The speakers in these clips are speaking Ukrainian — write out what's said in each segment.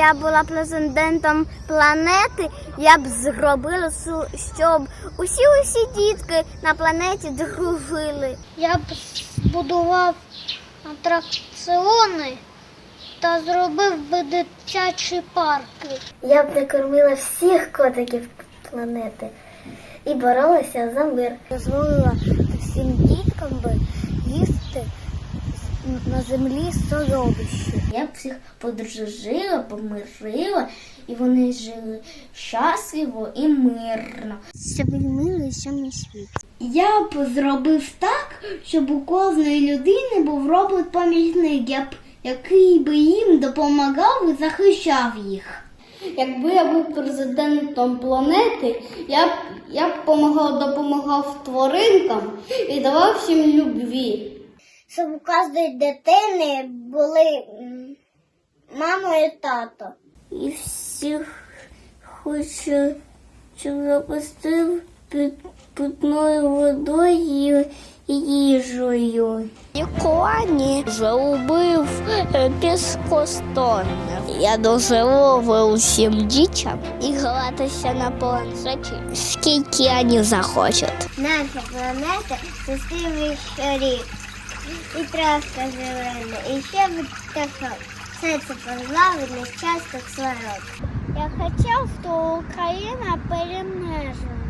я була президентом планети, я б зробила, щоб усі усі дітки на планеті дружили. Я б збудував атракціони та зробив би дитячі парки. Я б накормила всіх котиків планети і боролася за мир. Дозволила всім діткам би їсти на землі солодощі. Я б всіх подружила, помирила, і вони жили щасливо і мирно. Це милий сьомий світ. Я б зробив так, щоб у кожної людини був робот-помічник, я б- який би їм допомагав і захищав їх. Якби я був президентом планети, я б я б помагав, допомагав тваринкам і давав всім любві. Щоб у кожної дитини були мама і тато. І всіх хочу, щоб запустив під питною водою і їжею. Ніколи заубив безкоштовно. Я дозволив усім дітям і гратися на планшеті, скільки вони захочуть. Наша планета це рік. І травка зелена, і ще пташок. Все це позбавить нещасток сварок. Я хотів, щоб Україна переможена.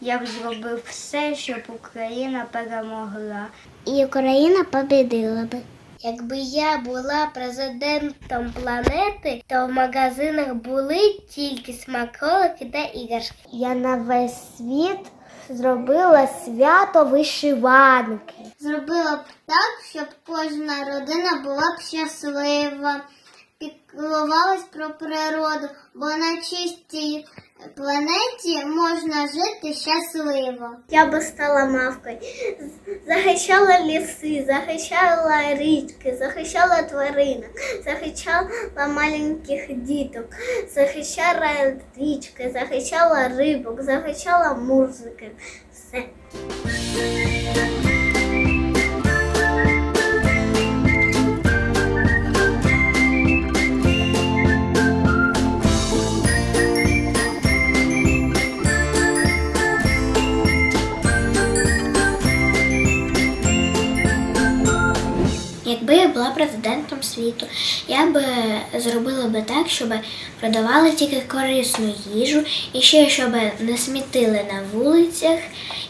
Я б зробив все, щоб Україна перемогла. І Україна побідила би. Якби я була президентом планети, то в магазинах були тільки смаколики та іграшки. Я на весь світ зробила свято вишиванки. Зробила б так, щоб кожна родина була б щаслива, піклувалась про природу, бо на чистій планеті можна жити щасливо. Я би стала мавкою, захищала ліси, захищала річки, захищала тваринок, захищала маленьких діток, захищала річки, захищала рибок, захищала музики. Все. Я була президентом світу, я б зробила би так, щоб продавали тільки корисну їжу, і ще щоб не смітили на вулицях,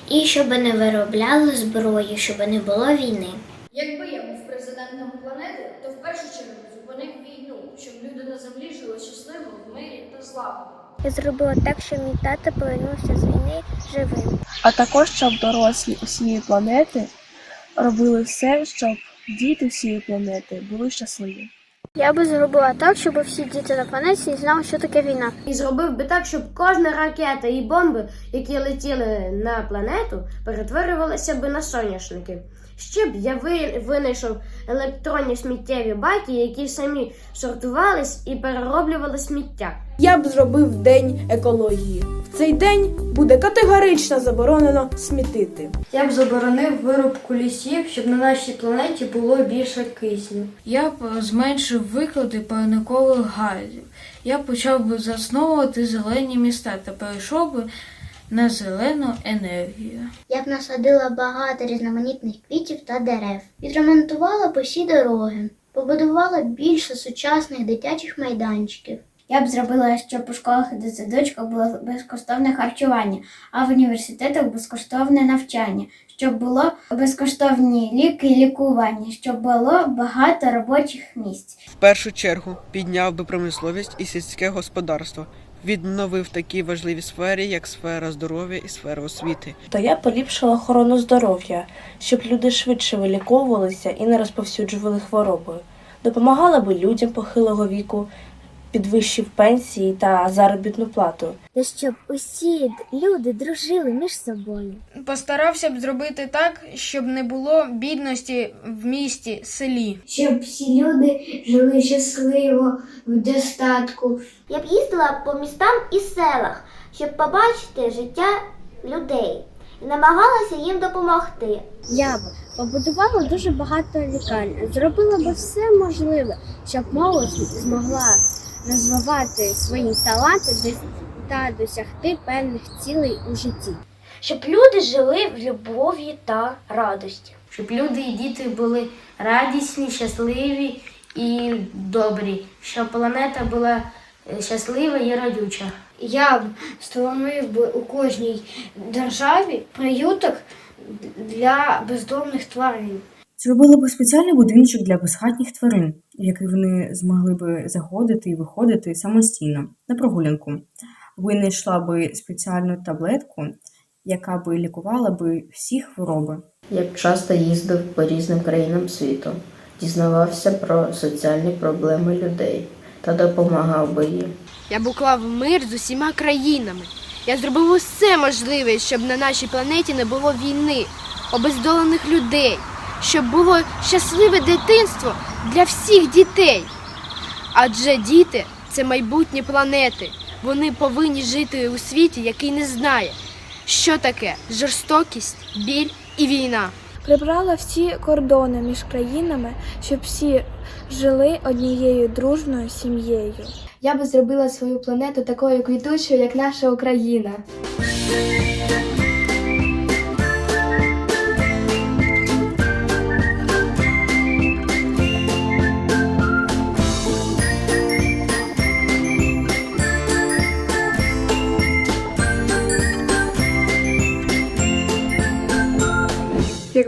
і щоб не виробляли зброю, щоб не було війни. Якби я був президентом планети, то в першу чергу зупинив війну, щоб люди на землі жили щасливо в мирі та злагоді. Я зробила так, що мій тато повернувся з війни живим. а також щоб дорослі усієї планети робили все, щоб діти всієї планети були щасливі. Я би зробила так, щоб всі діти на планеті знали, що таке війна. І зробив би так, щоб кожна ракета і бомби, які летіли на планету, перетворювалися би на соняшники. Ще б я винайшов електронні сміттєві баки, які самі сортувались і перероблювали сміття. Я б зробив день екології. В цей день буде категорично заборонено смітити. Я б заборонив вирубку лісів, щоб на нашій планеті було більше кисню. Я б зменшив викиди парникових газів. Я почав би засновувати зелені міста та перейшов би на зелену енергію. Я б насадила багато різноманітних квітів та дерев, відремонтувала б усі дороги, побудувала більше сучасних дитячих майданчиків. Я б зробила, щоб у школах і садочках було безкоштовне харчування, а в університетах безкоштовне навчання, щоб було безкоштовні ліки і лікування, щоб було багато робочих місць. В першу чергу підняв би промисловість і сільське господарство, відновив такі важливі сфери, як сфера здоров'я і сфера освіти. Та я поліпшила охорону здоров'я, щоб люди швидше виліковувалися і не розповсюджували хвороби. Допомагала би людям похилого віку, підвищив пенсії та заробітну плату. Та щоб усі люди дружили між собою. Постарався б зробити так, щоб не було бідності в місті, селі. щоб всі люди жили щасливо, в достатку. Я б їздила по містам і селах, щоб побачити життя людей і намагалася їм допомогти. Я б побудувала дуже багато лікарень, зробила б все можливе, щоб молодь змогла розвивати свої таланти та досягти певних цілей у житті. Щоб люди жили в любові та радості. Щоб люди і діти були радісні, щасливі і добрі, щоб планета була е, щаслива і радюча. Я б створив би у кожній державі приюток для бездомних тварин. Зробили б спеціальний будиночок для безхатніх тварин, в який вони змогли би заходити і виходити самостійно на прогулянку. Винайшла би спеціальну таблетку, яка би лікувала би всі хвороби. Я б часто їздив по різним країнам світу, дізнавався про соціальні проблеми людей та допомагав би їм. Я б уклав мир з усіма країнами. Я зробив усе можливе, щоб на нашій планеті не було війни, обездолених людей, щоб було щасливе дитинство для всіх дітей. Адже діти це майбутнє планети. Вони повинні жити у світі, який не знає, що таке жорстокість, біль і війна. прибрала всі кордони між країнами, щоб всі жили однією дружною сім'єю. Я би зробила свою планету такою квітучою, як наша Україна.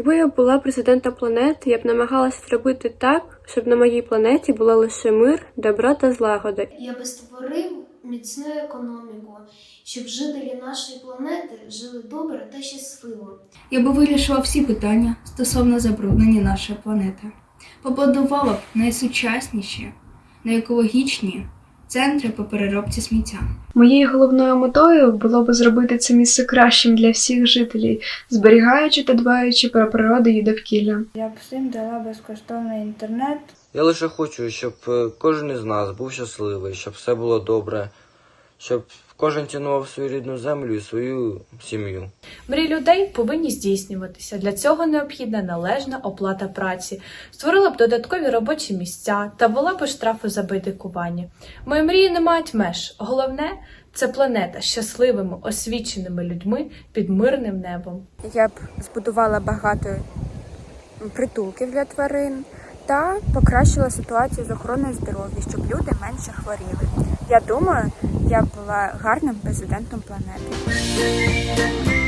Якби я була президентом планети, я б намагалася зробити так, щоб на моїй планеті була лише мир, добро та злагода. Я би створив міцну економіку, щоб жителі нашої планети жили добре та щасливо. Я би вирішила всі питання стосовно забруднення нашої планети. Побудувала б найсучасніші, найекологічні центри по переробці сміття. Моєю головною метою було би зробити це місце кращим для всіх жителів, зберігаючи та дбаючи про природу і довкілля. Я б всім дала безкоштовний інтернет. Я лише хочу, щоб е, кожен із нас був щасливий, щоб все було добре, щоб кожен цінував свою рідну землю і свою сім'ю. Мрії людей повинні здійснюватися. Для цього необхідна належна оплата праці. Створила б додаткові робочі місця та ввела б штрафи за байдикування. Мої мрії не мають меж. Головне це планета з щасливими, освіченими людьми під мирним небом. Я б збудувала багато притулків для тварин та покращила ситуацію з охороною здоров'я, щоб люди менше хворіли. Я думаю, я була гарним президентом планети.